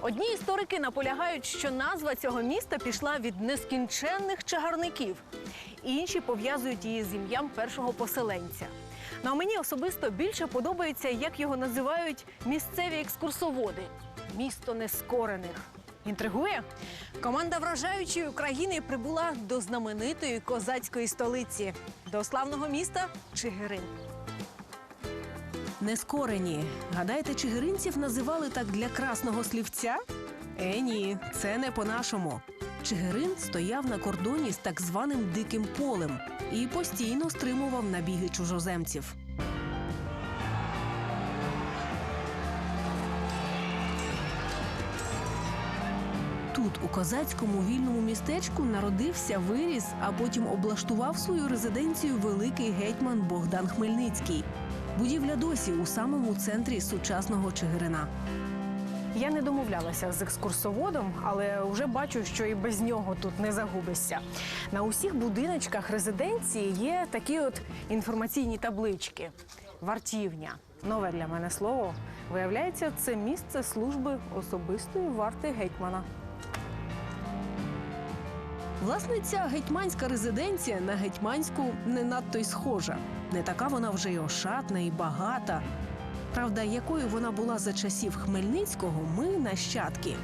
Одні історики наполягають, що назва цього міста пішла від нескінченних чагарників. Інші пов'язують її з ім'ям першого поселенця. Ну а мені особисто більше подобається, як його називають місцеві екскурсоводи місто нескорених. Інтригує? Команда вражаючої України прибула до знаменитої козацької столиці, до славного міста Чигирин. Нескорені. Гадаєте, чигиринців називали так для красного слівця? Е, ні, це не по-нашому. Чигирин стояв на кордоні з так званим диким полем і постійно стримував набіги чужоземців. Тут, у козацькому вільному містечку, народився, виріс, а потім облаштував свою резиденцію великий гетьман Богдан Хмельницький. Будівля досі у самому центрі сучасного Чигирина. Я не домовлялася з екскурсоводом, але вже бачу, що і без нього тут не загубишся. На усіх будиночках резиденції є такі от інформаційні таблички. Вартівня. Нове для мене слово. Виявляється, це місце служби особистої варти гетьмана. Власне, ця гетьманська резиденція на гетьманську не надто й схожа. Не така вона вже й ошатна і багата. Правда, якою вона була за часів Хмельницького, ми, нащадки,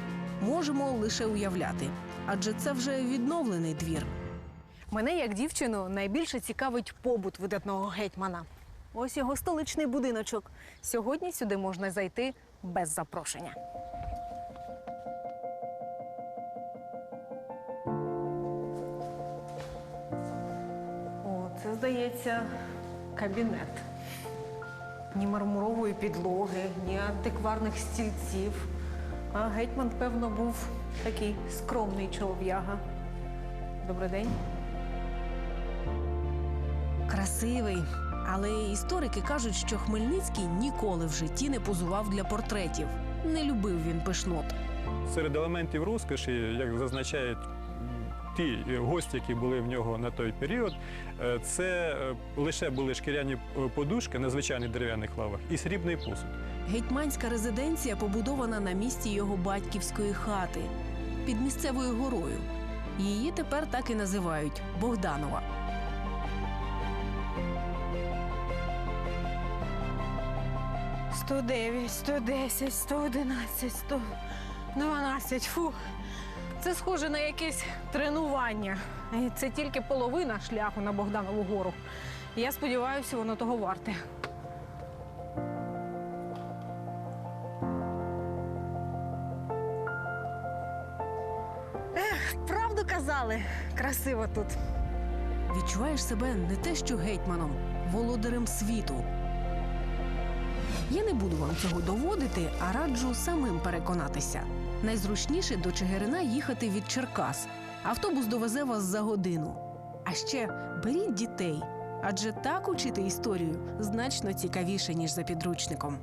можемо лише уявляти. Адже це вже відновлений двір. Мене, як дівчину, найбільше цікавить побут видатного гетьмана. Ось його столичний будиночок. Сьогодні сюди можна зайти без запрошення. Це здається кабінет. Ні мармурової підлоги, ні антикварних стільців. А гетьман, певно, був такий скромний чолов'яга. Добрий день. Красивий. Але історики кажуть, що Хмельницький ніколи в житті не позував для портретів. Не любив він пишнот. Серед елементів розкоші, як зазначають ті гості, які були в нього на той період, е, це е, лише були шкіряні е, подушки на звичайних дерев'яних лавах і срібний посуд. Гетьманська резиденція побудована на місці його батьківської хати під місцевою горою. Її тепер так і називають Богданова. Сто дев'ять, сто десять, сто одинадцять, сто дванадцять. Фу. Це схоже на якесь тренування. І це тільки половина шляху на Богданову гору. Я сподіваюся, воно того варте. Правду казали, красиво тут. Відчуваєш себе не те, що гетьманом, володарем світу. Я не буду вам цього доводити, а раджу самим переконатися. Найзручніше до Чигирина їхати від Черкас. Автобус довезе вас за годину. А ще беріть дітей, адже так учити історію значно цікавіше, ніж за підручником.